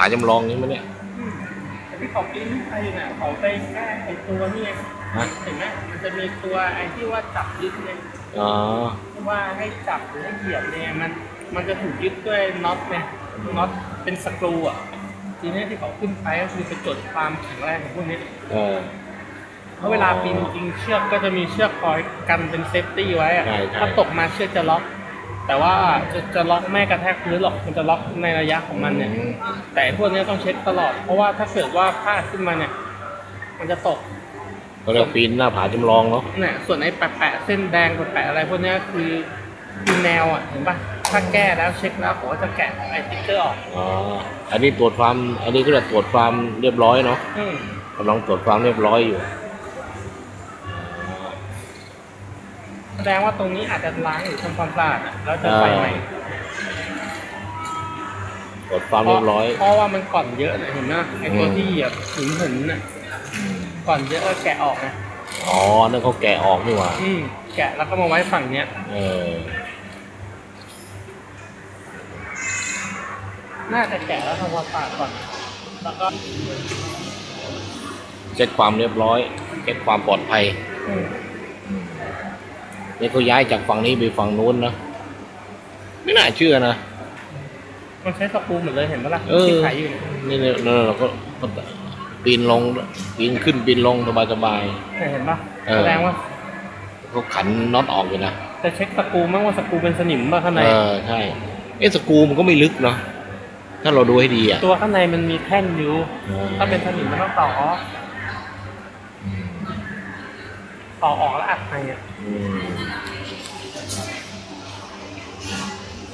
าจำลองนี้มั้ยเนี่ยอืมแต่ที่เขาปิ้นไปเนี่ยเขาไปแก้ไอ้ตัวนี่ไงฮะเห็นไหมมันจะมีตัวไอ้ที่ว่าจับยึดเนี่ยอ๋อที่ว่าให้จับหรือให้เหยียบเนี่ยมัน มันจะถูกยึดด้วยน็อตเนี่ยน็อตเป็นสกรูอะทีนี้ที่เขาขึ้นไปก็คือไปจดความแข็งแรงของพวกนี้เออเพราะเวลาปีนจริงๆเชือกก็จะมีเชือกคอยกันเป็นเซฟตี้ไว้อะใช่ใช่ถ้าตกมาเชือกจะล็อก แต่ว่าจะจะล็อกไม่กระแทกพื้นหรอกมันจะล็อกในระยะของมันเนี่ยอืมแต่พวกนี้ต้องเช็คตลอด เพราะว่าถ้าเกิดว่าพลาดขึ้นมาเนี่ย มันจะตกก็เรียกปีนหน้าผาจำลองเนาะเนี่ยส่วนไอ้แปะๆเส้นแดงแปะๆอะไรพวกเนี้ยคือคือแนวอะเห็นปะถ้าแก้แล้วเช็คแล้วผมก็จะแกะไอ้ติ๊กเกอร์ออกอ๋ออันนี้ตรวจความอันนี้ก็เรียกตรวจความเรียบร้อยเนาะอืม กำลังตรวจความเรียบร้อยอยู่ แสดงว่าตรงนี้อาจจะล้างหรือทำความสะอาดอะแล้วจะใส่ใหม่ตรวจความเรียบร้อยเพราะว่ามันก่อนเยอะนะเห็นไหมไอ้ตัวอืมที่เหยียบถึงหินน่ะก่อนเยอะก็แกะออกนะอ๋อนั่นเขาแกะออกนี่หว่าอืมแกะแล้วก็มาไว้ฝั่งเนี้ย เออ น่าจะแกะแล้วทำความสะอาดก่อน แล้วก็เช็คความเรียบร้อยเช็คความปลอดภัย อืม นี่เขาย้ายจากฝั่งนี้ไปฝั่งนู้นนะ ไม่น่าเชื่อนะ มันใช้สกรูเหมือนเลยเห็นปะล่ะเออ ที่ขายอยู่เนี่ยนี่เนี่ยเราก็ก็ปีนลงปีนขึ้นปีนลงสบายสบาย เนี่ยเห็นปะเออ แสดงว่าๆเขาขันน็อตออกอยู่นะ จะเช็คสกรูมั้งว่าสกรูเป็นสนิมป่ะข้างใน เออใช่เอะสกรูมันก็ไม่ลึกเนาะถ้าเราดูให้ดีอะตัวข้างในมันมีแท่นอยู่อืมถ้าเป็นสนิมมันต้องต่อออก ต่อออกแล้วอัดไปอ่ย